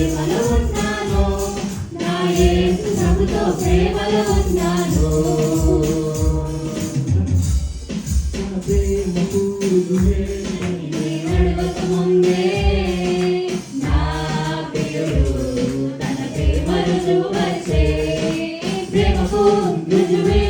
ప్రేమలో ఉన్నాను. నా ఏసు ప్రభుతో ప్రేమలో ఉన్నాను. ప్రేమకు రుజువే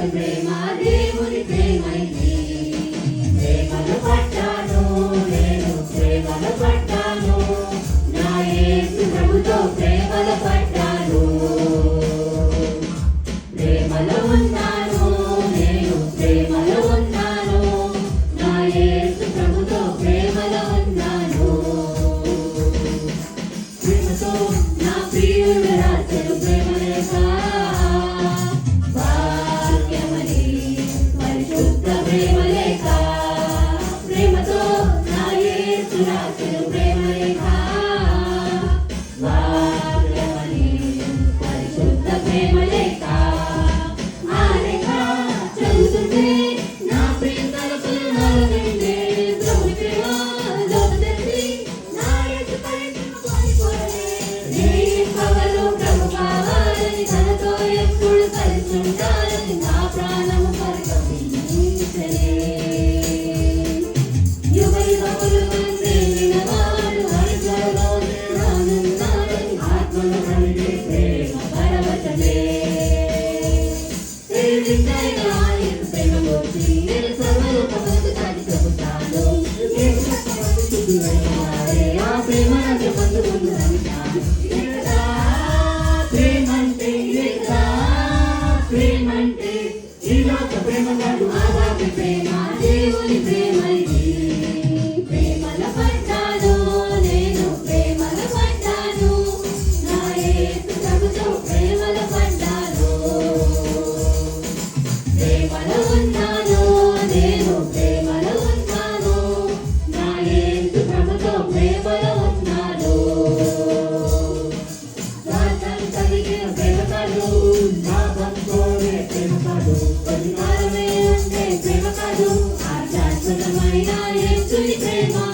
Ave Maria. ప్రేమంటే ఈ ప్రేమ కాదు ఆ ప్రేమ Holy Day.